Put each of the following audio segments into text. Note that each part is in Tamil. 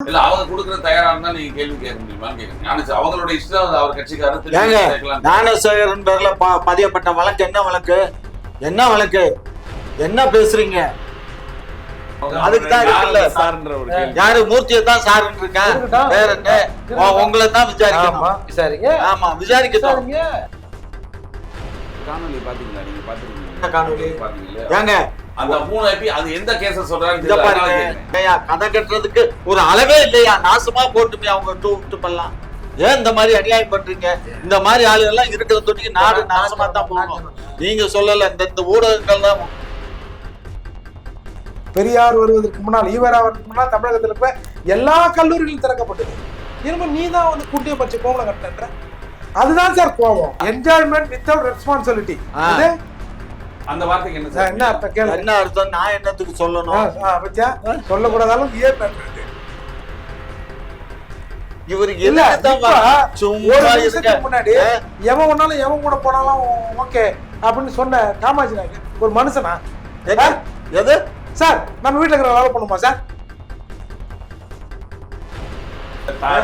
இல்ல அவங்க கொடுக்குற தயாரா இருந்தா நீங்க கேள்வி கேட்க முடியுமான்னு கேக்குறீங்க. அவங்களோட இஷ்டம் அவர் கட்சிக்காரர் ஞானசேகரன் பேர்ல பதியப்பட்ட வழக்கு என்ன வழக்கு? என்ன வழக்கு? என்ன பேசுறீங்க? அதுக்கு தான் இருக்குல்ல. சார்ன்ற ஒரு கேள்வி. யாரு மூர்த்தியை தான் சாருன்னு இருக்கேன். வேற என்ன? உங்களை தான் விசாரிக்கணும். விசாரிங்க. ஆமா விசாரிக்கட்டும். விசாரிங்க. காணொலி பாத்தீங்களா? நீங்க பாத்துருக்கீங்க என்ன காணொளி? பாத்தீங்களா? ஏங்க அந்த மூணு ஐபி அது எந்த கேஸ. ஐயா கதை கட்டுறதுக்கு ஒரு அளவே இல்லையா? நாசமா போட்டுமே அவங்க டூ விட்டு பண்ணலாம் ஏன் இந்த மாதிரி அநியாயம் பண்றீங்க? இந்த மாதிரி ஆளுங்க எல்லாம் இருக்கிற தொட்டிக்கு நாடு நாசமா தான் போகணும் நீங்க சொல்லல இந்த இந்த ஊடகங்கள் தான் பெரியார் வருவதற்கு முன்னால் ஈவரா வருவதற்கு முன்னால் தமிழகத்தில் இருக்க எல்லா கல்லூரிகளும் திறக்கப்பட்டது. இனிமே நீ தான் வந்து குட்டியை பறிச்சு கோமலம் கட்டுன்ற அதுதான் சார் கோபம் என்ஜாய்மெண்ட் வித்தவுட் ரெஸ்பான்சிபிலிட்டி அந்த வார்த்தைக்கு என்ன சார், என்ன அர்த்தம் கேளு. என்ன அர்த்தம்? நான் என்னத்துக்கு சொல்லணும்? பத்தியா? சொல்லக்கூடாத அளவுக்கு ஏன் பண்றது? இவரு இல்ல எதுக்கு இப்ப தான் சும்மா ஒரு இருக்க. நிமிஷத்துக்கு முன்னாடி எவன் ஒன்னாலும் எவன் கூட போனாலும் ஓகே அப்படின்னு சொன்ன காமாஜி நாயக்கர் ஒரு மனுஷனா? எது? சார் நம்ம வீட்டுல இருக்கிற வேலை பண்ணுமா சார்?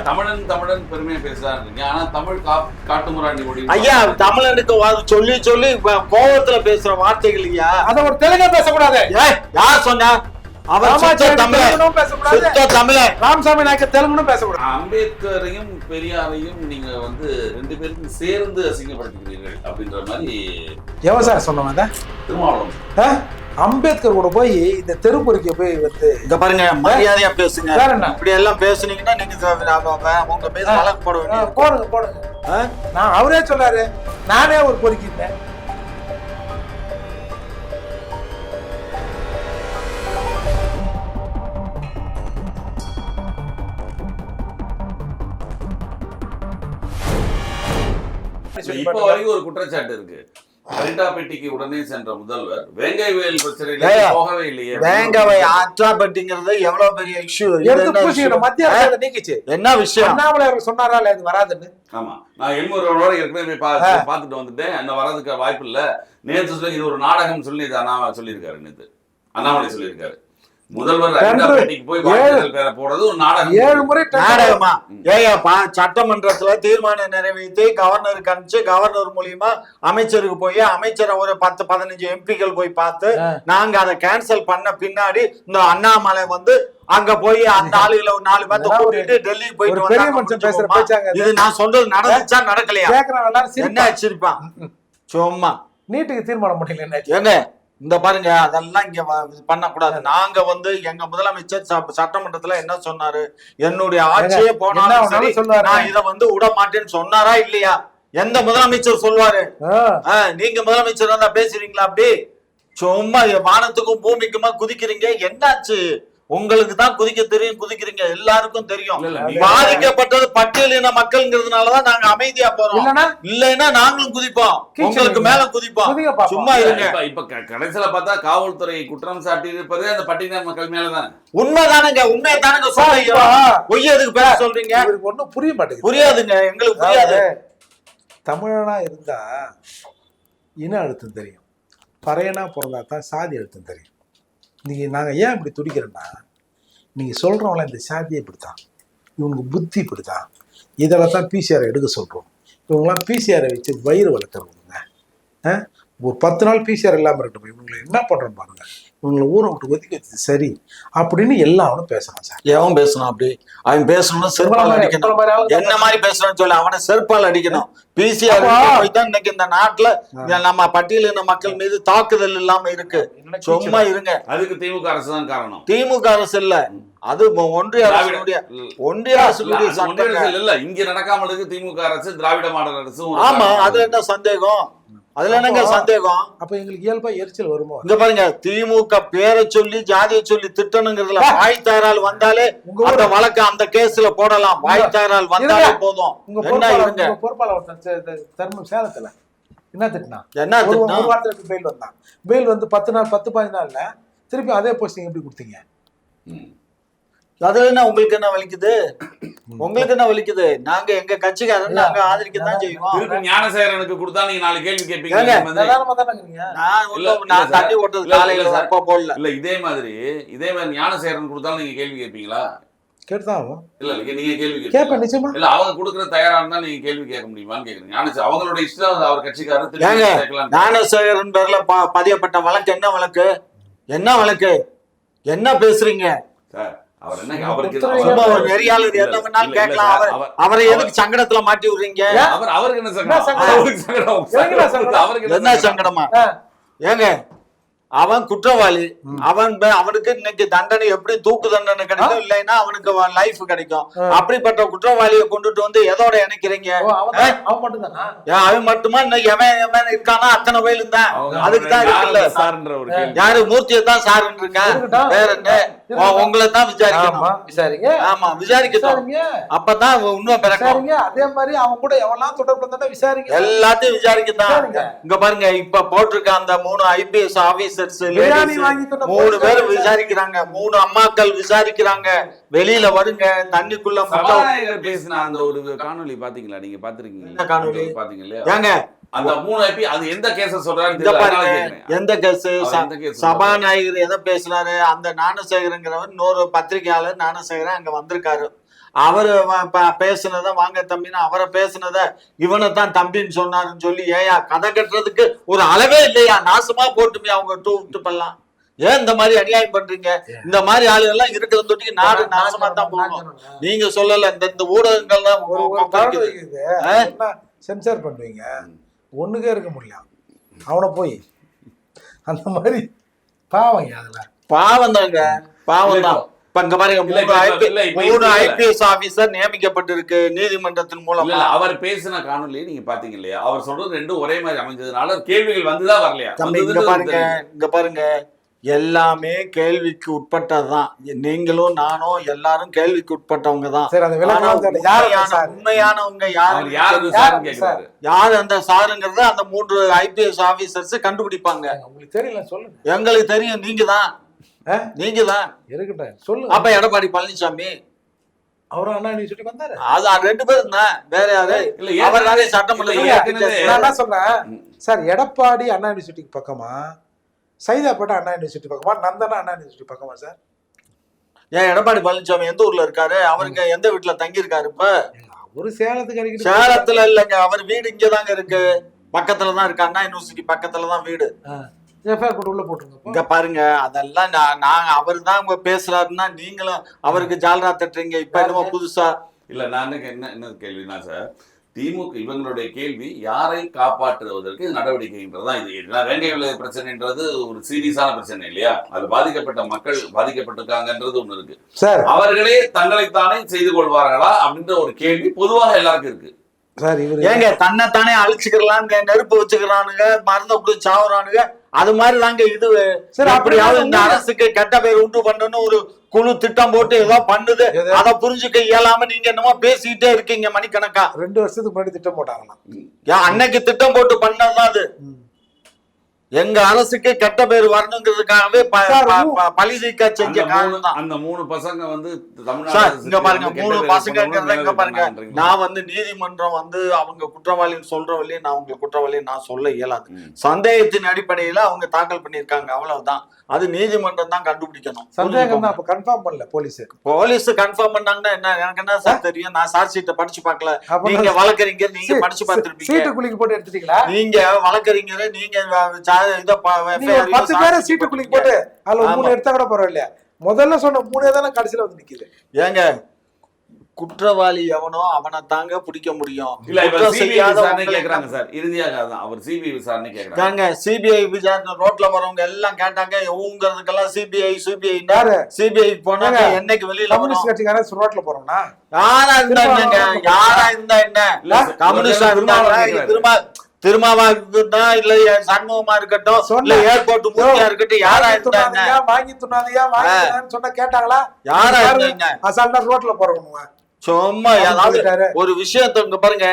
தமிழன் தமிழன் பெருமையா பேசுறாங்க ஆனா தமிழ் காட்டுமிராண்டி ஒடி ஐயா தமிழனுக்கு சொல்லி சொல்லி கோவத்துல பேசுற வார்த்தைகள் ஐயா அத ஒரு தெலுங்கா பேசக்கூடாது. ஏய், யார் சொன்னா? அவர் சுத்த பேசக்கூடாது. சுத்த தமிழன். ராமசாமி நாயக்கர் தெலுங்குன்னு பேசக்கூடாது. அம்பேத்கரையும் பெரியாரையும் நீங்க வந்து ரெண்டு பேருக்கும் சேர்ந்து அசிங்கப்படுத்துகிறீர்கள் அப்படின்ற மாதிரி எவன் சார் சொன்னவன்? திருமாவளவன்? அம்பேத்கர் கூட போய் இந்த தெருப்பொறிக்க போய் வந்து இங்க பாருங்க மரியாதையா பேசுங்க. வேற என்ன? இப்படி எல்லாம் பேசுனீங்கன்னா நீங்க உங்க பேச வழக்கு போட ஆ, வேண்டியது. போடுங்க போடுங்க? நான் அவரே சொல்லாரு. நானே ஒரு பொறுக்கிட்டேன். இப்ப வரைக்கும் ஒரு குற்றச்சாட்டு இருக்கு. அரிட்டாப்பேட்டைக்கு உடனே சென்ற முதல்வர் வேங்கை வயல் பிரச்சனையில போகவே இல்லையே. வேங்கவை ஆற்றாப்பட்டிங்கிறது எவ்வளவு பெரிய இஷ்யூ மத்திய அரசு நீக்கிச்சு. என்ன விஷயம்? அண்ணாமலை அவர் சொன்னாரா இல்ல இது வராதுன்னு. ஆமா. நான் எண்பூரோட ஏற்கனவே பார்த்துட்டு வந்துட்டேன். என்ன வர்றதுக்கு வாய்ப்பு இல்ல நேற்று சொல்லி இது ஒரு நாடகம் சொல்லி இது அண்ணா சொல்லியிருக்காரு நேற்று அண்ணாமலை சொல்லியிருக்காரு. சட்டமன்றத்துல தீர்மானம் நிறைவேற்றி கவர்னருக்கு அனுப்பிச்சு கவர்னர் மூலியமா அமைச்சருக்கு போய் அமைச்சரை ஒரு பத்து பதினஞ்சு எம்பிக்கள் போய் பார்த்து. நாங்க அதை கேன்சல் பண்ண பின்னாடி இந்த அண்ணாமலை வந்து அங்க போய் அந்த ஆளுகளை ஒரு நாலு பேர்த்த கூட்டிட்டு டெல்லி போயிட்டு பெரிய வந்தாங்க மனுஷன் பேசுற? பேச்சாங்க. இது நான் சொல்றது நடந்துச்சா நடக்கலையா என்ன சிரிப்பான். வச்சிருப்பான் சும்மா நீட்டுக்கு தீர்மானம் முடியல என்னாச்சு? இந்த பாருங்க அதெல்லாம் இங்க பண்ணக்கூடாது. நாங்க வந்து எங்க முதலமைச்சர் சட்டமன்றத்துல என்ன சொன்னாரு? என்னுடைய ஆட்சியே போனாலும் சரி. நான் இத வந்து விட மாட்டேன்னு சொன்னாரா இல்லையா? எந்த முதலமைச்சர் சொல்லுவாரு? நீங்க முதலமைச்சர் இருந்தா பேசுறீங்களா அப்படி? சும்மா வானத்துக்கும் பூமிக்குமா குதிக்கிறீங்க? என்னாச்சு? உங்களுக்கு தான் குதிக்க தெரியும் குதிக்கிறீங்க. எல்லாருக்கும் தெரியும். பாதிக்கப்பட்டது பட்டியலின மக்கள்ங்கிறதுனாலதான் நாங்க அமைதியா போறோம். இல்லனா இல்லைன்னா நாங்களும் குதிப்போம். உங்களுக்கு. மேல குதிப்போம். சும்மா இருங்க. இப்ப கடைசியில பார்த்தா காவல்துறை குற்றம் சாட்டி இருப்பதே அந்த பட்டியல் மக்கள் மேலதான்? உண்மைதானுங்க. உண்மையை தானுங்க சொல்றீங்க. இப்ப பொய் எதுக்கு பேச சொல்றீங்க? ஒண்ணும் புரிய மாட்டேங்குது. புரியாதுங்க. எங்களுக்கு புரியாது. தமிழனா இருந்தா இன அழுத்தம் தெரியும். பறையனா பிறந்தா தான் சாதி அழுத்தம் தெரியும். நீங்கள் நாங்கள் ஏன் இப்படி துடிக்கிறோன்னா நீங்கள் சொல்கிறவங்கள இந்த சாதியை இப்படித்தான். இவனுக்கு புத்தி இப்படித்தான். இதில் தான் பிசிஆரை எடுக்க சொல்கிறோம் இவங்கெல்லாம் பிசிஆரை வச்சு வயிறு வளர்த்துறவங்க. ஆ? ஒரு பத்து நாள் பிசிஆர் இல்லாமல் இருக்கட்டும். இவங்களை என்ன பண்ணுறோம் பாருங்கள் இவங்களை ஊரை விட்டு ஒதுக்கி வச்சது சரி அப்படின்னு எல்லாரும் பேசுறான் சார். எவன் பேசணும் அப்படி? அவன் பேசணும் செருப்பால் அடிக்கணும். என்ன மாதிரி பேசணும்னு சொல்லி அவனை செருப்பால் அடிக்கணும். பிசிஆர் தான் இன்னைக்கு இந்த நாட்டுல நம்ம பட்டியலின மக்கள் மீது தாக்குதல் இல்லாம இருக்கு. சும்மா இருங்க. அதுக்கு திமுக அரசு தான் காரணம். திமுக அரசு இல்ல. அது ஒன்றிய அரசுடைய ஒன்றிய அரசுடைய அரசு இல்ல இங்க நடக்காம இருக்கு திமுக அரசு திராவிட மாடல் அரசும் ஆமா அதுல என்ன சந்தேகம்? அதுல என்னங்க சந்தேகம்? அப்ப எங்களுக்கு இயல்பா எரிச்சல் வருமோ? இங்க பாருங்க திமுக பேரை சொல்லி ஜாதியை சொல்லி திட்டணுங்கிறதுல வாய் தயாரால் வந்தாலே அந்த வழக்கு அந்த கேஸ்ல போடலாம். வாய் தயாரால் வந்தாலே. போதும். உங்க இருங்க? பொறுப்பாளர் தர்மம் சேலத்துல. என்ன திட்டினா? என்ன ஒரு திட்டம் ஒரு வாரத்துக்கு பெயில் வந்தான். பெயில் வந்து பத்து நாள் பத்து பதினஞ்சு நாள்ல திருப்பி அதே போஸ்டிங் எப்படி கொடுத்தீங்க? ம். அதுல என்ன உங்களுக்கு என்ன வலிக்குது? உங்களுக்கு என்ன வலிக்குது? நாங்க எங்க கட்சிக்காரன் நாங்க ஆதரிக்க தான் செய்வோம். திருப்பி ஞானசேகரனுக்கு கொடுத்தா நீங்க நாலு கேள்வி கேட்பீங்க. நான். தண்ணி ஓட்டது காலையில இல்ல சார். அப்ப போடல. இல்ல இதே மாதிரி இதே மாதிரி ஞானசேகரன் கொடுத்தாலும் நீங்க கேள்வி கேட்பீங்களா? கேட்டுதான் இல்ல நீங்க நீங்க கேள்வி கேட்பேன் கேட்கலாம் நிச்சயமா. இல்ல அவங்க கொடுக்குற தயாரா இருந்தா நீங்க கேள்வி கேட்க முடியுமான்னு கேக்குறீங்க ஆனா சரி, அவங்களோட இஷ்டம் அவர் கட்சிக்காரர் ஞானசேகரன் பேர்ல பதியப்பட்ட வழக்கு என்ன வழக்கு? என்ன வழக்கு? என்ன பேசுறீங்க? சார் அவர் என்ன அவருக்கு அவர் எதுக்கு சங்கடத்துல மாட்டி விடுறீங்க? அவர் அவருக்கு என்ன சங்கடம்? என்ன சங்கடம்? ஏங்க அவன் குற்றவாளி. அவன் அவனுக்கு இன்னைக்கு தண்டனை எப்படி தூக்கு தண்டனை கிடைக்கும் இல்லைன்னா அவனுக்கு லைஃப் கிடைக்கும். அப்படிப்பட்ட குற்றவாளியை கொண்டுட்டு வந்து எதோட இணைக்கிறீங்க? அவன் மட்டுமா இன்னும் எவன் எவன் இருக்கானா? அத்தனை வயலும் தான் அதுக்கு தான் யாரு இருக்குல்ல. யாரு மூர்த்தியை தான் சாருன்னு இருக்கா இருக்கட்டும். வேற என்ன? உங்களை தான் விசாரிக்கணும். ஆமா. விசாரிங்க. ஆமா விசாரிக்கணும் அப்பதான் உண்மை பிறக்கும். விசாரிங்க. அதே மாதிரி அவன் கூட எவெல்லாம் தொடர்பு இருந்தா விசாரிங்க. எல்லாத்தையும் விசாரிக்கத்தான். இங்க பாருங்க இப்ப போட்டிருக்க அந்த மூணு ஐபிஎஸ் ஆபீசர்ஸ் மூணு பேர். விசாரிக்கிறாங்க. மூணு அம்மாக்கள் விசாரிக்கிறாங்க. வெளியில வருங்க தண்ணிக்குள்ள பேசின அந்த ஒரு காணொளி பாத்தீங்களா? நீங்க பாத்திருக்கீங்க என்ன காணொளி? பாத்தீங்க இல்லையா? ஏங்க அந்த மூணு ஐபி அது எந்த கேஸ கேக்குறேன். எந்த கேஸ் சொல்றாரு? சபாநாயகர் எதை பேசினாரு அந்த ஞானசேகரங்கிறவர் இன்னொரு பத்திரிகையாளர் ஞானசேகரன் அங்க வந்திருக்காரு. அவரு பேசுனத வாங்க தம்பின்னு அவரை பேசுனத இவனை தான் தம்பின்னு சொன்னாருன்னு சொல்லி ஏயா கதை கட்டுறதுக்கு ஒரு அளவே இல்லையா? நாசமா போட்டுமே அவங்க டூ விட்டு பண்ணலாம் ஏன் இந்த மாதிரி அநியாயம் பண்றீங்க? இந்த மாதிரி ஆளு எல்லாம் இருக்கிற தொட்டிக்கு நாடு நாசமா தான் போகணும் நீங்க சொல்லல இந்த இந்த ஊடகங்கள் தான் ஒரு ஒரு கொக்கரிக்குது. காரணம் இருக்குது என்ன சென்சார் பண்ணுவீங்க ஒண்ணுக்கே இருக்க முடியல. அவனை போய். அந்த மாதிரி பாவங்க அதுல? பாவம் தாங்க பாவம் தான் இப்ப இங்க பாருங்க மூணு. ஐபிஎஸ் ஆபீசர் நியமிக்கப்பட்டிருக்கு நீதிமன்றத்தின் மூலமா. அவர் பேசின காணொலி நீங்க பாத்தீங்க இல்லையா? அவர் சொல்றது ரெண்டும் ஒரே மாதிரி அமைஞ்சதுனால கேள்விகள் வந்துதா வரலையா? இங்க பாருங்க. இங்க பாருங்க. எல்லாமே கேள்விக்கு உட்பட்டதுதான். நீங்களும் நானும் எல்லாரும் கேள்விக்கு உட்பட்டவங்க தான். சரி அந்த ஆனா விளக்கம் யார் உண்மையான- சார்? உண்மையானவங்க யாரு? யாரு அந்த சாருங்கிறத அந்த மூன்று ஐபிஎஸ் ஆபீசர்ஸ் கண்டுபிடிப்பாங்க. உங்களுக்கு தெரியல சொல்லுங்க. எங்களுக்கு தெரியும் நீங்க தான் ஆ? நீங்க தான் இருக்கட்டும் சொல்லுங்க. அப்ப எடப்பாடி பழனிசாமி. அவரும் அண்ணா சொல்லி வந்தாரு? அது ரெண்டு பேரும் தான். வேற யாரு? இல்ல அவர் தானே ஏற்கனவே- சட்டமன்ற நான் என்ன சொல்றேன்? ம். சார் எடப்பாடி அண்ணா யூனிவர்சிட்டிக்கு பக்கமா? சைதாப்பேட்டை அண்ணா யூனிவர்சிட்டி பக்கமா நந்தனா அண்ணா யூனிவர்சிட்டி பக்கமா சார்? ஏன் எடப்பாடி பழனிசாமி எந்த ஊர்ல இருக்காரு? அவருக்கு எந்த வீட்டுல தங்கி இருக்காரு இப்ப ஒரு சேலத்துக்கு அடிக்கடி சேலத்துல இல்லைங்க அவர் வீடு இங்கதாங்க இருக்கு. பக்கத்துல தான் இருக்கு. அண்ணா யூனிவர்சிட்டி பக்கத்துல தான் வீடு இங்க பாருங்க அதெல்லாம் நான் அவர் தான் பேசுறாருன்னா நீங்களும் அவருக்கு ஜால்ரா தட்டுறீங்க. இப்ப என்னமோ புதுசா? இல்ல நான் என்ன என்ன என்ன கேள்வினா சார் திமுக இவங்களுடைய கேள்வி யாரை காப்பாற்றுவதற்கு இது நடவடிக்கைன்றதுதான் இது. இதெல்லாம் வேங்கை விலை பிரச்சனைன்றது ஒரு சீரியஸான பிரச்சனை இல்லையா? அது பாதிக்கப்பட்ட மக்கள் பாதிக்கப்பட்டிருக்காங்கன்றது ஒண்ணு இருக்கு. சார். அவர்களே தங்களைத்தானே செய்து கொள்வார்களா அப்படின்ற ஒரு கேள்வி பொதுவாக எல்லாருக்கும் இருக்கு. சார் இவரு ஏங்க தன்னைத்தானே அழிச்சுக்கிறாங்க நெருப்பு வச்சுக்கிறானுங்க மருந்த குடிச்சு சாவுறானுங்க அது மாதிரி தாங்க இது. சரி, அப்படியாவது இந்த அரசுக்கு கெட்ட பேர் உண்டு பண்ணணும்னு ஒரு குழு திட்டம் போட்டு ஏதோ பண்ணுது? அதை புரிஞ்சுக்க இயலாம நீங்க என்னமோ பேசிட்டே இருக்கீங்க மணிக்கணக்கா. ரெண்டு வருஷத்துக்கு முன்னாடி திட்டம் போட்டாங்களாம். ஏன் அன்னைக்கு திட்டம் போட்டு பண்ணதுதான் அது. எங்க அரசுக்கு கெட்ட பேர் வரணுங்கிறதுக்காகவே பழி நீக்க செஞ்ச அந்த மூணு காரணம் தான் அந்த மூணு பசங்க வந்து இங்க பாருங்க மூணு பசங்கிறத கொண்டு இங்க பாருங்க? நான் வந்து நீதிமன்றம் வந்து அவங்க குற்றவாளின்னு சொல்ற வழியே நான் அவங்க குற்றவாளின்னு நான் சொல்ல இயலாது. சந்தேகத்தின் அடிப்படையில அவங்க தாக்கல் பண்ணிருக்காங்க அவ்வளவுதான். அது நீதிமன்றம் தான் கண்டுபிடிக்கணும். சந்தேகம் தான் அப்ப கன்ஃபார்ம் பண்ணல போலீஸ் போலீஸ் கன்ஃபார்ம் பண்ணாங்கன்னா என்ன எனக்கு என்ன சார் தெரியும்? நான் சார்ஜ் ஷீட்டை படிச்சு பார்க்கல. நீங்க வழக்கறிஞர் நீங்க படிச்சு பார்த்திருப்பீங்க. சீட்டு குலுக்கி போட்டு எடுத்துட்டீங்களா? நீங்க வழக்கறிஞர் நீங்க இத பத்து பேரை சீட்டு குலுக்கி போட்டு அதுல மூணு. எடுத்தா கூட பரவாயில்லையா? முதல்ல சொன்ன மூணே தானே கடைசியில வந்து நிக்குது ஏங்க குற்றவாளி எவனோ அவனை தாங்க பிடிக்க முடியும். இல்ல இப்ப குற்றம் சிபிஐ செய்யாத விசாரணை உங்களை கேக்குறாங்க சார். இறுதியாக அதான் அவர் சிபிஐ விசாரணை கேக்குறாங்க சிபிஐ விசாரணை ரோட்ல வரவங்க எல்லாம் கேட்டாங்க ஊங்கிறதுக்கெல்லாம் சிபிஐ சிபிஐ சிபிஐ போனாங்க என்னைக்கு வெளியில கம்யூனிஸ்ட் கட்சிக்காரன் ரோட்ல போறோம்னா யாரா இருந்தா என்னங்க? யாரா இருந்தா என்ன? கம்யூனிஸ்டா ஒரு இருந்தாங்களா திருமாவளவன் திருமா திருமாவா இருக்கட்டும் இல்ல சண்முகமா இருக்கட்டும் இல்ல. ஏர்போர்ட் மூர்த்தியா இருக்கட்டும் யாரா வாங்கி இருந்தா என்ன? துண்ணாதீங்க, வாங்கி துண்ணாதீங்க வாங்கி சொன்னா கேட்டாங்களா? யாரா இருந்தாங்க அசால்ட்டா ரோட்ல போறவனுங்க. சும்மா ஏதாவது. ஒரு விஷயத்த இங்க பாருங்க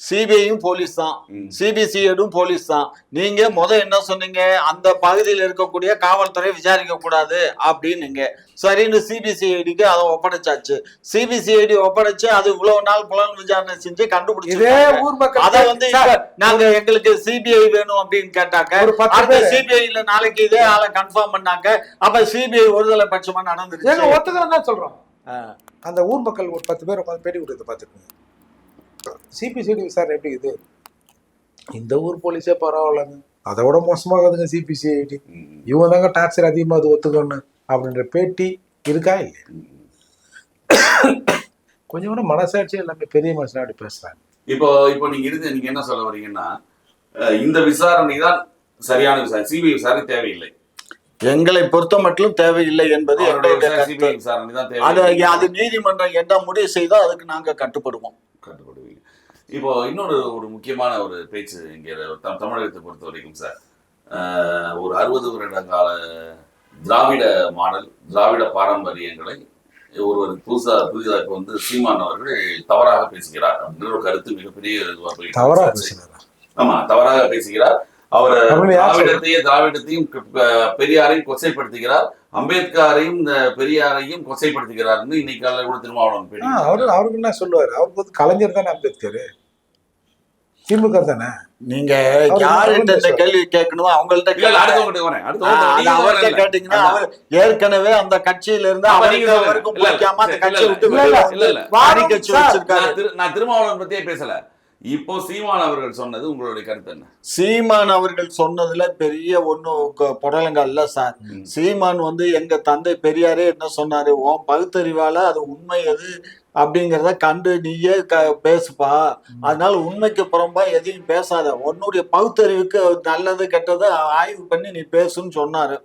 சிபிஐயும் போலீஸ் தான். சிபிசிஐடும் போலீஸ் தான் நீங்க முத என்ன சொன்னீங்க அந்த பகுதியில் இருக்கக்கூடிய காவல்துறை விசாரிக்க கூடாது அப்படின்னுங்க சரின்னு சிபிசிஐடிக்கு அதை ஒப்படைச்சாச்சு சிபிசிஐடி ஒப்படைச்சு அது இவ்வளவு நாள் புலன் விசாரணை செஞ்சு கண்டுபிடிச்சு அத வந்து நாங்க எங்களுக்கு சிபிஐ வேணும் அப்படின்னு கேட்டாக்க அடுத்த. சிபிஐல நாளைக்கு இதே ஆளை கன்ஃபார்ம் பண்ணாங்க அப்ப சிபிஐ ஒருதலை பட்சமா நடந்துருச்சு ஒத்துக்கிறேன் சொல்றோம். அந்த ஊர் மக்கள் ஒரு பத்து பேர் உட்காந்து பேட்டி கொடுத்து பார்த்துருக்கோங்க சிபிசிடி விசாரணை எப்படி இது? இந்த ஊர் போலீஸே பரவாயில்லைங்க. அதை விட மோசமாகுதுங்க சிபிசிஐடி. இவங்க தாங்க டார்ச்சர் அதிகமாக அது ஒத்துக்கணும் அப்படின்ற பேட்டி இருக்கா இல்லையா? கொஞ்சம் கூட மனசாட்சி எல்லாமே பெரிய மனுஷனா அப்படி பேசுறாங்க. இப்போ இப்போ நீங்க இறுதி நீங்க என்ன சொல்ல வரீங்கன்னா இந்த விசாரணை தான் சரியான விசாரணை. சிபிஐ விசாரணை தேவையில்லை. எங்களை பொறுத்த மட்டும் தேவையில்லை என்பது எங்களுடைய தான் அது நீதிமன்றம் என்ன முடிவு செய்தோ அதுக்கு நாங்க கட்டுப்படுவோம். கட்டுப்படுவீங்க. இப்போ இன்னொரு ஒரு முக்கியமான ஒரு பேச்சு இங்கே தம் தமிழகத்தை பொறுத்த வரைக்கும் சார். அஹ், ஒரு அறுபது வருட கால திராவிட மாடல் திராவிட பாரம்பரியங்களை ஒருவர் புதுசா புதிதாக இப்போ வந்து சீமான் அவர்கள் தவறாக பேசுகிறார் அப்படின்ற ஒரு கருத்து மிகப்பெரிய ஆமா தவறாக பேசுகிறார். அவர்? திராவிடத்தையும் திராவிடத்தையும் பெரியாரையும் கொச்சைப்படுத்துகிறார். அம்பேத்கரையும் இந்த பெரியாரையும் கொச்சைப்படுத்துகிறார்னு இன்னைக்கு காலையில கூட திருமாவளவன் அவரு அவருக்கு என்ன சொல்லுவாரு? அவருக்கு வந்து கலைஞர் தானே அம்பேத்கர்? திமுக தானே? நீங்க அவர் யாருகிட்ட இந்த. கேள்வி கேட்கணுமோ அவங்கள்ட்ட அவர்கிட்ட. கேட்டீங்கன்னா. அவர் ஏற்கனவே அந்த கட்சியில இருந்து அவருக்கு பிடிக்காம அந்த கட்சியை விட்டு. வாரி கட்சி சார், வச்சிருக்காரு நான் திருமாவளவன் பத்தியே பேசல. இப்போ சீமான் அவர்கள் சொன்னது உங்களுடைய கருத்து என்ன? சீமான் அவர்கள் சொன்னதுல பெரிய ஒன்றும் புடலங்க இல்ல சார். சீமான் வந்து எங்க தந்தை பெரியாரே என்ன சொன்னாரு? உன் பகுத்தறிவால அது உண்மை எது? அப்படிங்கிறத கண்டு நீயே க பேசுப்பா. அதனால உண்மைக்கு புறம்பா எதையும் பேசாத. உன்னுடைய பகுத்தறிவுக்கு நல்லது கெட்டது ஆய்வு பண்ணி நீ பேசுன்னு சொன்னாரு.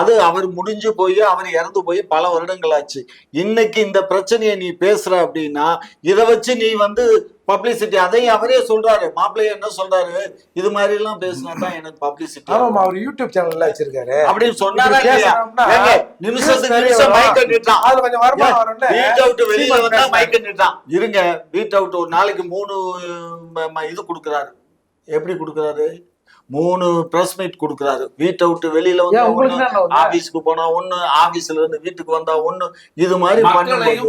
அது அவர் முடிஞ்சு போய் அவர் இறந்து போய் பல வருடங்கள் ஆச்சு இன்னைக்கு இந்த பிரச்சனையை நீ பேசுற அப்படின்னா இதை வச்சு நீ வந்து பப்ளிசிட்டி அதையும் அவரே சொல்றாரு. மாப்பிள்ளைய என்ன சொல்றாரு? இது மாதிரி எல்லாம் பேசினா தான் எனக்கு பப்ளிசிட்டி ஆமாமா அவர் யூடியூப் சேனல்ல வச்சிருக்காரு. அப்படின்னு சொன்னாரா நிமிஷத்துக்கு நிமிஷம். மைக் கட்டிட்டான் அது கொஞ்சம் வருமானம் வரும்ல? வீட் அவுட் வெளியில வந்தா பேசுறாரு. மைக் கட்டிட்டான் இருங்க வீட் அவுட் ஒரு நாளைக்கு மூணு இது கொடுக்குறாரு. எப்படி கொடுக்குறாரு? மூணு பிரஸ் மீட் கொடுக்குறாரு. வீட் அவுட் வெளியில வந்தா? ஆபீஸ்க்கு போனா ஒண்ணு ஆபீஸ்ல இருந்து வீட்டுக்கு வந்தா ஒண்ணு. இது மாதிரி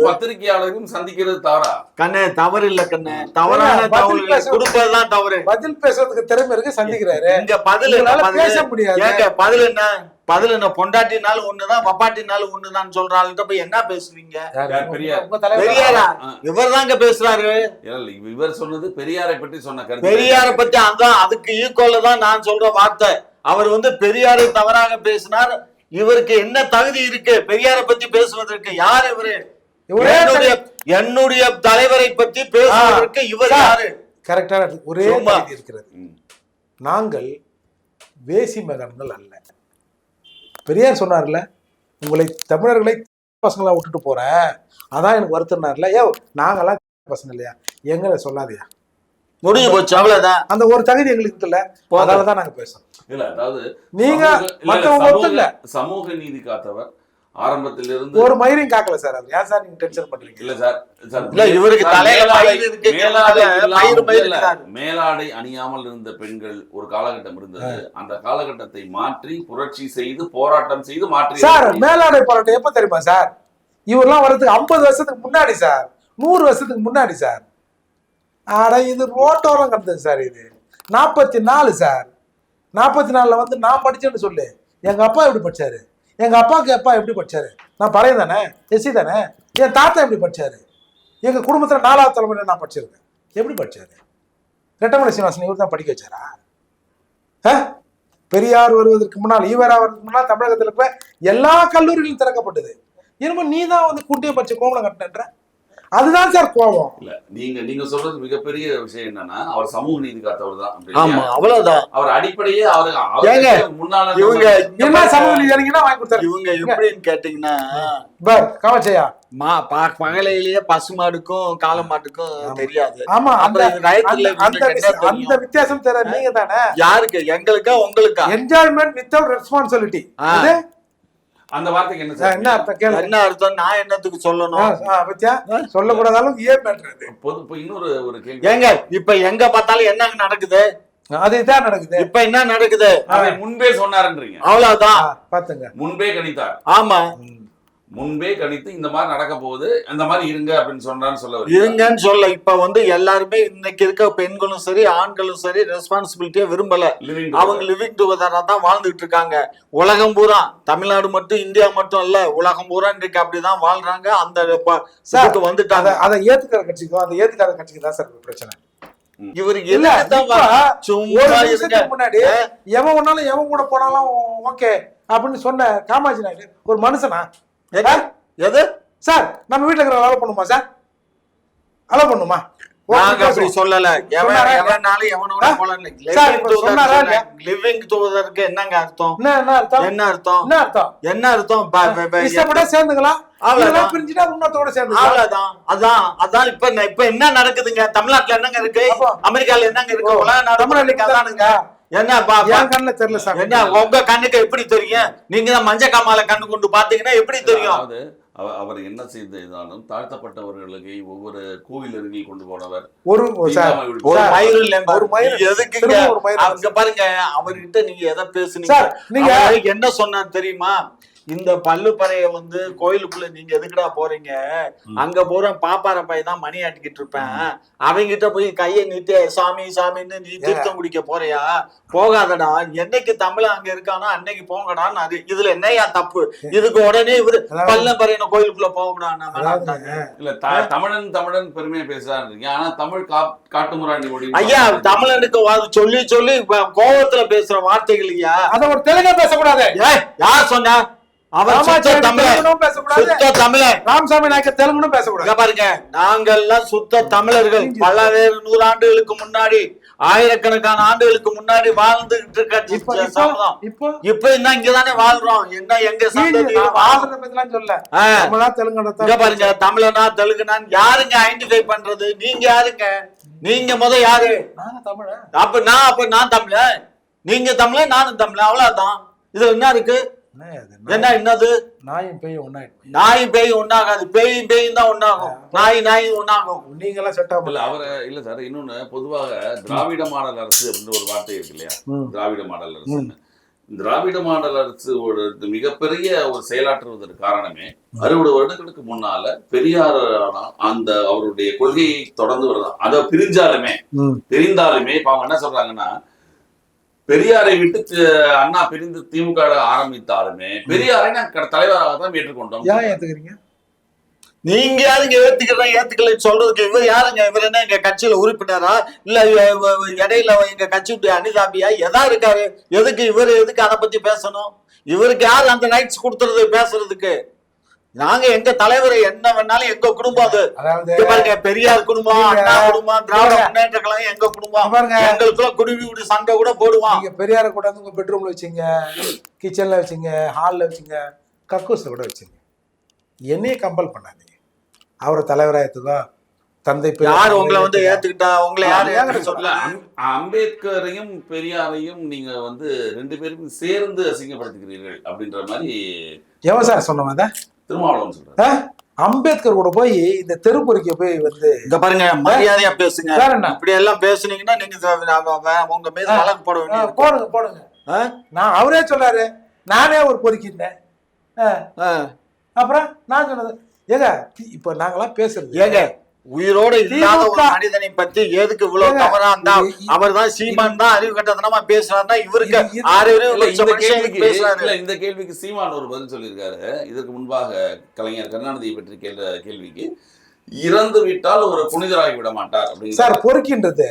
பத்திரிகையாளரையும் சந்திக்கிறது தவறா? கண்ணே தவறு இல்ல கண்ணே. தவறான பேச- கொடுப்பதுதான் தவறு. பதில் பேசுறதுக்கு திறமை இருக்கு சந்திக்கிறாரு. இங்க பதில் என்ன உங்களால பதில்? பேச முடியாது. ஏங்க பதில் என்ன? பதில் என்ன பொண்டாட்டினாலும் ஒண்ணுதான் பப்பாட்டினாலும் ஒண்ணுதான் சொல்றாள்கிட்ட போய் என்ன பேசுவீங்க? யாரு? பெரியார். இவர் தாங்க பேசுறாரு. இவர் சொன்னது பெரியாரை பற்றி சொன்ன கருத்து. பெரியாரை பத்தி அதான் அதுக்கு ஈக்குவல்ல தான் நான் சொல்ற வார்த்தை. அவர் வந்து பெரியாரை தவறாக பேசினார். இவருக்கு என்ன தகுதி இருக்கு? பெரியாரை பத்தி பேசுவதற்கு யார் இவரு? என்னுடைய என்னுடைய தலைவரை பத்தி பேசுவதற்கு இவர். யாரு? கரெக்டான ஒரே. செய்தி இருக்கிறது. நாங்கள் வேசி மகன்கள் அல்ல. பெரியார் சொன்னார்ல உங்களை தமிழர்களை பசங்களா விட்டுட்டு போறேன் அதான் எனக்கு வருத்தம்னார்ல. ஏ நாங்கெல்லாம் பசங்க இல்லையா? எங்களை சொல்லாதயா? முடிஞ்சு போச்சு அவ்வளவுதான். அந்த ஒரு தகுதி எங்களுக்கு இருக்குல்ல போதும். அதனால தான் நாங்க பேசுறோம். இல்ல அதாவது நீங்க இல்ல, இல்ல, மத்தவங்க சமூக நீதி காத்தவர். ஆரம்பத்திலிருந்து ஒரு மயிரையும் காக்கல சார். அவர் ஏன் சார் நீங்க டென்ஷன் பண்றீங்க? இல்ல சார் இல்ல இவருக்கு தலையில மேலாடை- அணியாமல் இருந்த பெண்கள் ஒரு காலகட்டம் இருந்தது. அந்த காலகட்டத்தை மாற்றி புரட்சி செய்து போராட்டம் செய்து மாற்றி சார் மேலாடை போராட்டம் எப்ப தெரியுமா சார்? இவரெல்லாம் வர்றதுக்கு ஐம்பது வருஷத்துக்கு முன்னாடி சார். நூறு வருஷத்துக்கு முன்னாடி சார். ஆட இது ரோட்டோரம் கிடந்தது சார் இது. நாற்பத்தி நாலு சார். நாற்பத்தி நாலுல வந்து நான் படிச்சேன்னு சொல்லு. எங்க அப்பா எப்படி படிச்சாரு? எங்க அப்பாவுக்கு அப்பா எப்படி படிச்சாரு? நான் பழைய தானே எஸ்சி தானே? என் தாத்தா எப்படி படிச்சாரு? எங்க குடும்பத்துல நாலாவது தலைமுறை நான் படிச்சிருக்கேன். எப்படி படிச்சாரு? ரெட்டமலை சீனிவாசன் இவர் தான் படிக்க வச்சாரா? ஆ? பெரியார் வருவதற்கு முன்னால் ஈவரா வருவதற்கு முன்னால் தமிழகத்தில் இருக்கிற எல்லா கல்லூரிகளும் திறக்கப்பட்டது. இனிமே நீ தான் வந்து குட்டியை படிச்ச கோமலம் கட்டினன்ற? அதுதான் சார் கோபம். இல்ல நீங்க நீங்க சொல்றது மிகப்பெரிய விஷயம் என்னன்னா அவர் சமூக நீதி காத்தவர் தான் அப்படி ஆமா? அவ்வளவுதான். அவர் அடிப்படையே அவரு முன்னால இவங்க என்ன சமூக நீதி இறங்கினா வாங்கி கொடுத்தாரு இவங்க எப்படின்னு கேட்டீங்கன்னா பார் காமச்சையா? மா பா- பகலையிலேயே பசுமாடுக்கும் காளமாட்டுக்கும் தெரியாது. ஆமா அந்த அந்த-? வித்தியாசம் தெரிய நீங்க தானே யாருக்கு? எங்களுக்கா? உங்களுக்கா? என்ஜாய்மெண்ட் வித்தவுட் ரெஸ்பான்சிபிலிட்டி அந்த வார்த்தைக்கு என்ன சார் என்ன அர்த்தம்? கேளு என்ன அர்த்தம்? நான் என்னத்துக்கு சொல்லணும்? பத்தியா சொல்லக்கூடாத அளவுக்கு ஏன் மேட்ரு பொது இப்ப இன்னொரு ஒரு கேள்வி. ஏங்க இப்ப எங்க பார்த்தாலும் என்ன நடக்குது? அது இதான் நடக்குது. இப்ப என்ன நடக்குது? முன்பே சொன்னாருன்றீங்க. அவ்வளவுதான். பாத்துங்க முன்பே கணித்தார். ஆமா. முன்பே கணித்து இந்த மாதிரி நடக்க போகுது அந்த மாதிரி இருங்க அப்படின்னு சொன்னான்னு சொல்ல? இருங்கன்னு சொல்ல இப்ப வந்து எல்லாருமே இன்னைக்கு இருக்க பெண்களும் சரி ஆண்களும் சரி ரெஸ்பான்சிபிலிட்டியா விரும்பல. அவங்க லிவிங் டுகெதரா தான் வாழ்ந்துட்டு இருக்காங்க. உலகம் பூரா தமிழ்நாடு மட்டும் இந்தியா மட்டும் இல்ல உலகம் பூரா இன்றைக்கு அப்படிதான் வாழ்றாங்க. அந்த சார், வந்துட்டாங்க. அதை ஏத்துக்கிற கட்சிக்கும் அதை ஏத்துக்காத கட்சிக்கு தான் சார் பிரச்சனை. நிமிஷத்துக்கு முன்னாடி எவன் ஒன்னாலும் எவன் கூட போனாலும் ஓகே அப்படின்னு சொன்ன காமாஜி நாயுடு ஒரு மனுஷனா? எது? சார் நம்ம வீட்டுல இருக்கிற அலோ பண்ணுமா சார்? அலோ பண்ணுமா? நாங்க அப்படி சொல்லல. எவன்? எவனாலும் எவனோட? போல? லிவிங் டுகெதருக்கு என்னங்க அர்த்தம்? என்ன என்ன அர்த்தம்? என்ன அர்த்தம்? என்ன அர்த்தம்? என்ன அர்த்தம்? ப- ப- ப- இஷ்டப்பட சேர்ந்துக்கலாம். இப்ப என்ன- இப்ப என்ன நடக்குதுங்க? தமிழ்நாட்டுல என்னங்க இருக்கு? அமெரிக்கால என்னங்க இருக்கு? உலக நாடு அதானுங்க என்ன கண்ணுல தெரியல சார். என்ன உங்க கண்ணுக்கு எப்படி தெரியும்? நீங்க தான் மஞ்ச காமால கண்ணு கொண்டு பாத்தீங்கன்னா எப்படி தெரியும்? அவர் என்ன செய்தாலும் தாழ்த்தப்பட்டவர்களுக்கு ஒவ்வொரு கோவில் அருகில் கொண்டு போனவர் ஒரு எதுக்குங்க? அங்க பாருங்க அவர்கிட்ட நீங்க எதை பேசுனீங்க? சார் நீங்க என்ன சொன்னார் தெரியுமா? இந்த பல்லு பறைய வந்து கோயிலுக்குள்ள நீங்க எதுக்குடா போறீங்க? அங்க போற பாப்பார பைய தான் மணி ஆட்டிக்கிட்டு இருப்பேன். அவங்கிட்ட போய் கையை நீட்டி சாமி சாமின்னு நீ தீர்த்தம் குடிக்க போறியா? போகாதடா. என்னைக்கு தமிழ அங்க இருக்கானோ அன்னைக்கு போங்கடான்னு அது. இதுல என்னையா தப்பு? இதுக்கு உடனே இவரு பல்ல பறையன கோயிலுக்குள்ள போகக்கூடாது இல்ல த- தமிழன் தமிழன் பெருமையா பேசுறாரு. இருக்கீங்க ஆனா தமிழ் கா- காட்டுமிராண்டி மொழி ஐயா தமிழனுக்கு சொல்லி சொல்லி கோவத்துல பேசுற வார்த்தைகள் ஐயா. அத ஒரு தெலுங்கா பேசக்கூடாது. ஏய், யார் சொன்னா? அவர் சுத்த தமிழன் ராமசாமி நாயக்க பேசக்கூடாது. இங்க பாருங்க நாங்கெல்லாம் சுத்த தமிழர்கள். பல்வேறு நூறு ஆண்டுகளுக்கு முன்னாடி ஆயிரக்கணக்கான ஆண்டுகளுக்கு முன்னாடி வாழ்ந்துகிட்டு இருக்க இப்போ என்ன இங்கதானே வாழ்றோம்? என்ன எங்க சொல்ல. தமிழா பாருங்க தமிழனா தெலுங்குனான்னு யாருங்க ஐடென்டிஃபை பண்றது? நீங்க யாருங்க? நீங்க முத யாரு? தமிழ அப்ப நான் அப்ப நான் தமிழன். நீங்க தமிழன் நானும் தமிழன். அவ்வளவுதான். இதுல என்ன இருக்கு? என்ன என்னது? நாயும் பேயும் ஒன்னாயிட்டு நாய் பேய் ஒண்ணாகாது. பேயும் பேயும் தான் ஒண்ணாகும். நாய் நாய் ஒண்ணாகும். நீங்க எல்லாம் செட் ஆகல இல்ல அவர இல்ல சார் இன்னொன்னு பொதுவாக திராவிட மாடல் அரசு அப்படின்ற ஒரு வார்த்தை இருக்கு இல்லையா. திராவிட மாடல் அரசு திராவிட மாடல் அரசு ஒரு மிகப்பெரிய ஒரு செயலாற்றுவதற்கு காரணமே அறுபது வருடங்களுக்கு முன்னால பெரியார் அந்த அவருடைய கொள்கையை தொடர்ந்து வருதான் அதை பிரிஞ்சாலுமே ம். பிரிந்தாலுமே இப்ப அவங்க என்ன சொல்றாங்கன்னா பெரியாரை விட்டு அண்ணா பிரிந்து திமுக ஆரம்பித்தாலுமே பெரியாரை நாங்கள் தலைவராக தான் ஏற்றுக்கொண்டோம். ஏன் ஏத்துக்கிறீங்க? நீங்க யாருங்க ஏத்துக்கிறேன் ஏத்துக்கலன்னு சொல்றதுக்கு இவர் யாருங்க? இவர் என்ன எங்க கட்சியில உறுப்பினரா? இல்ல இடையில எங்க கட்சி அனிதாபியா? எதா இருக்காரு? எதுக்கு இவரு எதுக்கு அதை பத்தி பேசணும்? இவருக்கு யார் அந்த ரைட்ஸ் கொடுத்துறது பேசுறதுக்கு? நாங்க எங்க தலைவர் என்ன வேணாலும் எங்க குடும்பம் அது. பாருங்க பெரியார் குடும்பம் அண்ணா குடும்பம் திராவிட முன்னேற்ற கழகம் எங்க குடும்பம். பாருங்க. எங்களுக்குள்ள குடும்பி விடு சண்டை கூட போடுவான். நீங்க பெரியார கூட உங்க பெட்ரூம்ல வச்சீங்க கிச்சன்ல வச்சீங்க ஹால்ல வச்சீங்க கக்கூஸ்ல கூட வச்சீங்க. என்னையே கம்பல் பண்ணாதீங்க. அவரை தலைவரா ஏத்துக்கோ தந்தை யாரு உங்களை வந்து ஏத்துக்கோ. ஏத்துக்கிட்டா? உங்களை யாரு சொல்லல? அம்- அம்பேத்கரையும் பெரியாரையும் நீங்க வந்து ரெண்டு பேரும் சேர்ந்து அசிங்கப்படுத்துகிறீர்கள் அப்படின்ற மாதிரி எவன் சார் சொன்னவன்? திருமாவளவன் சொல்றாரு? அம்பேத்கர் கூட போய் இந்த தெருப்பொறிக்க போய் வந்து இங்க பாருங்க மரியாதையா பேசுங்க. வேற என்ன? இப்படி எல்லாம் பேசுனீங்கன்னா நீங்க உங்க மீது ஆ. வழக்கு போட ஆ, வேண்டியது போடுங்க போடுங்க. ஆ? நான் அவரே சொல்லாரு. நானே ஒரு பொறுக்கிட்டேன். ஆ. அப்புறம் நான் சொன்னது ஏங்க தி- இப்ப நாங்கெல்லாம் பேசுறது. ஏங்க உயிரோட இல்லாத ஒரு மனிதனை பத்தி எதுக்கு இவ்வளவு தவறா இருந்தா அவர் தான் சீமான் தான் அறிவு கட்டத்தனமா பேசுறாருன்னா இவருக்கு ஆறு இந்த கேள்விக்கு இந்த கேள்விக்கு சீமான் ஒரு பதில் சொல்லியிருக்காரு. இதற்கு முன்பாக கலைஞர் கருணாநிதியை பற்றி கேட்ட கேள்விக்கு இறந்து விட்டால் ஒரு புனிதராகி விட மாட்டார் அப்படின்னு சார் பொறுக்கின்றது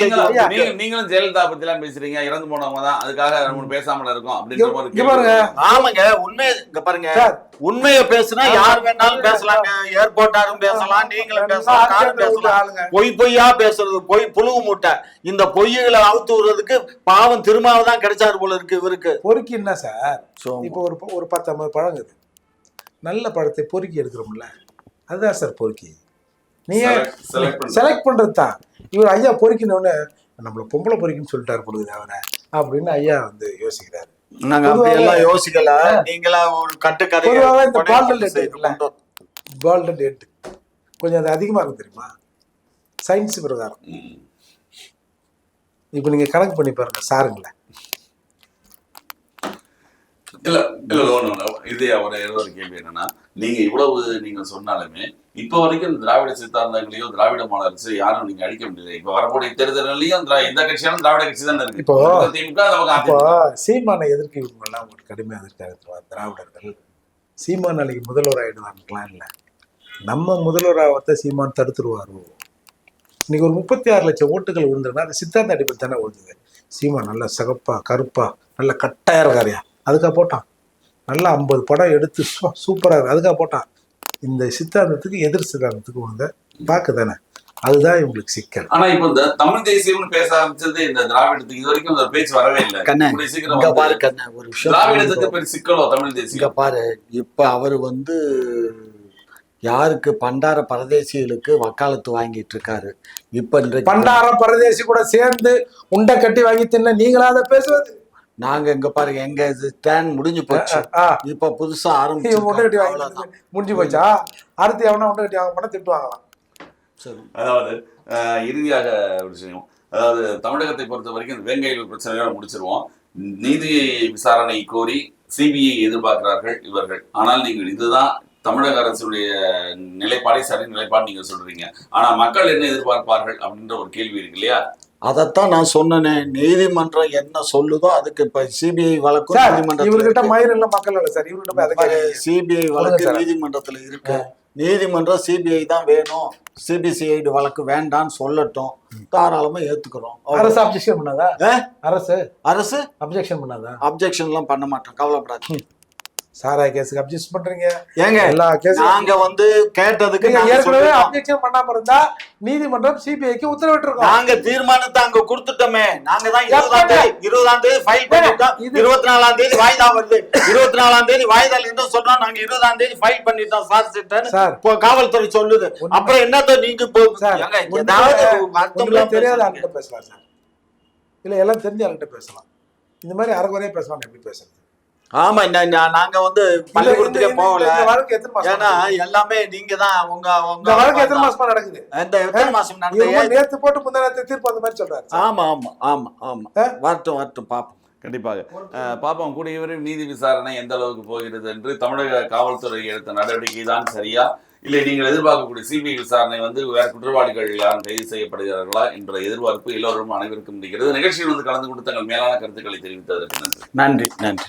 நீங்களும் ஐயா. நீங்க- நீங்களும் ஜெயலலிதா பத்தி எல்லாம் பேசுறீங்க இறந்து போனவங்க தான். அதுக்காக நம்ம பேசாமல இருக்கோம் இங்க பாருங்க. ஆமாங்க உண்மை இங்க பாருங்க. சார், உண்மைய பேசுனா யார் வேணாலும் பேசலாங்க. ஏர்போர்ட்டாரும் பேசலாம் நீங்களும் பேசலாம் உள்ள பேசலாம். ஆளுங்க. பொய் பொய்யா பேசுறது பொய் புழுகு மூட்டை. இந்த பொய்களை அவுத்து விடுறதுக்கு பாவம் திருமாவை தான் கிடைச்சாரு போல இருக்கு இவருக்கு. பொறுக்கி என்ன சார்? இப்போ ஒரு ஒரு பத்து ஐம்பது பழம் இருக்குது. நல்ல பழத்தை பொறுக்கி எடுக்கிறோம்ல. அதுதான் சார் பொறுக்கி. பண்றது. செலக்ட் பண்றது தான் இவர் ஐயா பொறுக்கினோடனே நம்மள பொம்பளை பொறுக்கின்னு சொல்லிட்டாரு பொழுது அவரை அப்படின்னு ஐயா வந்து யோசிக்கிறாரு. நாங்க எல்லாம் யோசிக்கல. நீங்களா ஒரு கட்டுக்கதையை பொதுவாக இந்த கோல்டன் டேட் கொஞ்சம் அது அதிகமாக இருக்கும் தெரியுமா? சயின்ஸ் பிரகாரம். இப்போ நீங்கள் கணக்கு பண்ணி பாருங்க சாருங்கள. இல்ல இல்ல ஒண்ணு. இது ஒரு ஒரு கேள்வி என்னன்னா நீங்க இவ்வளவு நீங்க சொன்னாலுமே இப்ப வரைக்கும் திராவிட சித்தாந்தங்களையோ திராவிட மாடல்ஸ் யாரும் நீங்க அழிக்க முடியல. இப்ப வரக்கூடிய தேர்தலையும் திரா- எந்த கட்சியாலும் திராவிட கட்சி தான் இருக்கு. இப்போ- திமுக அந்த. சீமானை எதிர்க்க இவங்கெல்லாம் உங்களுக்கு கடுமையாக எதிர்க்க திராவிடர்கள். சீமான் நாளைக்கு முதல்வர் ஆயிடுவாருக்கலாம் இல்லை? நம்ம முதல்வர் ஆவத்தை சீமான் தடுத்துருவாரு? இன்னைக்கு ஒரு முப்பத்தி ஆறு லட்சம் ஓட்டுகள் விழுந்துருன்னா அது சித்தாந்த அடிப்படை தானே விழுந்தது. சீமான் நல்ல சிகப்பா கருப்பா நல்ல கட்டாயா இருக்காரியா அதுக்காக போட்டான். நல்லா ஐம்பது படம் எடுத்து சூ- சூப்பரா இருக்கு. அதுக்காக போட்டான். இந்த சித்தாந்தத்துக்கு எதிர் சித்தாந்தத்துக்கு வந்த பாக்கு தானே. அதுதான் இவங்களுக்கு சிக்கல். ஆனா இப்ப இந்த தமிழ் தேசியம்னு பேச ஆரம்பிச்சது இந்த திராவிடத்துக்கு இது வரைக்கும் பேச்சு வரவே இல்லை. கண்ணே, பாரு கண்ணா ஒரு விஷயம் திராவிடத்துக்கு பெரிய சிக்கலோ தமிழ் இங்க தேசியம் பாரு இப்ப அவர் வந்து யாருக்கு பண்டார பரதேசிகளுக்கு வக்காலத்து வாங்கிட்டு இருக்காரு. இப்ப பண்டாரம் பரதேசி கூட சேர்ந்து உண்டை கட்டி வாங்கி தின்ன நீங்களா அதை பேசுவது நாங்க இங்க பாருங்க எங்க ஸ்டாண்ட் முடிஞ்சு போச்சு. இப்ப புதுசா ஆரம்பிச்சு வாங்கி அவ்வளவுதான். தின்னு முடிஞ்சு போச்சா? அடுத்து எவனா உண்டை கட்டி வாங்க போனா திட்டுவாங்களாம் சரி. அதாவது இறுதியாக விஷயம். அதாவது தமிழகத்தை பொறுத்த வரைக்கும் இந்த வேங்கையில் பிரச்சனையோட முடிச்சிருவோம். நீதி விசாரணை கோரி சிபிஐ எதிர்பார்க்கிறார்கள் இவர்கள். ஆனால் நீங்கள் இதுதான் தமிழக அரசுடைய நிலைப்பாடை சரி நிலைப்பாடு நீங்க சொல்றீங்க. ஆனா மக்கள் என்ன எதிர்பார்ப்பார்கள் அப்படின்ற ஒரு கேள்வி இருக்கு இல்லையா? அதைத்தான் நான் சொன்னேனே நீதிமன்றம் என்ன சொல்லுதோ அதுக்கு இப்ப சிபிஐ வழக்கும் சார் இவர்கிட்ட மயிர் இல்ல மக்கள் இல்ல சார்? இவர்கிட்ட. சிபிஐ வழக்கு. நீதிமன்றத்துல இருக்கு. நீதிமன்றம் சிபிஐ தான் வேணும். சிபிசிஐடி வழக்கு வேண்டான்னு சொல்லட்டும். தாராளமா ஏத்துக்கிறோம். அரசு அப்ஜெக்ஷன் பண்ணாதா? அரசு? அரசு? அப்ஜெக்ஷன் பண்ணாதா? அப்ஜெக்ஷன் எல்லாம் பண்ண மாட்டோம். கவலைப்படாதீங்க. சாராய கேஸுக்கு அப்ஜெக்ஷன் பண்றீங்க. ஏங்க எல்லா கேஸும் நாங்க வந்து கேட்டதுக்கு ஏற்கனவே. அப்ஜெக்ஷன் பண்ணாம இருந்தா நீதிமன்றம் சிபிஐக்கு உத்தரவிட்டு இருக்கோம் நாங்க தீர்மானத்தை அங்க கொடுத்துட்டோமே. நாங்க தான் இருபதாம்? தேதி இருபதாம் தேதி ஃபைல் பண்ணிட்டோம். இருபத்தி நாலாம் தேதி வாய்தா வருது. இருபத்தி நாலாம் தேதி வாய்தா இன்னும் சொன்னா நாங்க இருபதாம் தேதி ஃபைல் பண்ணிட்டோம் சார் சிட்டன்னு சார். இப்போ காவல்துறை சொல்லுது. அப்புறம் என்னத்த நீங்க சார் ஒண்ணுமே- ஏதாவது தெரியாத. ஆள்கிட்ட பேசலாம் சார். இல்ல எல்லாம் தெரிஞ்ச ஆள்கிட்ட பேசலாம். இந்த மாதிரி அரைகுறையா பேசலாம் எப்படி பேசுறது? ஆமா நாங்க வந்து பள்ளிக்கூடத்துக்கே இந்த- போகல. ஏன்னா? எல்லாமே நீங்க தான் உங்க இந்த வழக்கு எத்தனை உங்க மாசமா நடக்குது? இந்த எத்தனை மாசம் இவங்க நடந்த நேத்து போட்டு முந்தா நேரத்து தீர்ப்பு அந்த மாதிரி சொல்றாரு. ஆமா ஆமா ஆமா ஆமா? வரட்டும் வரட்டும் பாப்போம். கண்டிப்பாக. பாப்போம் கூடிய விரைவில் நீதி விசாரணை எந்த அளவுக்கு போகிறது என்று தமிழக காவல்துறை எடுத்த நடவடிக்கை தான் சரியா? இல்லை நீங்கள் எதிர்பார்க்கக்கூடிய சிபிஐ விசாரணை வந்து வேற குற்றவாளிகள் யாரும் கைது செய்யப்படுகிறார்களா என்ற எதிர்பார்ப்பு எல்லோரும் அனைவருக்கும் இருக்கிறது நிகழ்ச்சியில் வந்து கலந்து கொண்டு தங்கள் மேலான கருத்துக்களை தெரிவித்ததற்கு நன்றி. நன்றி நன்றி.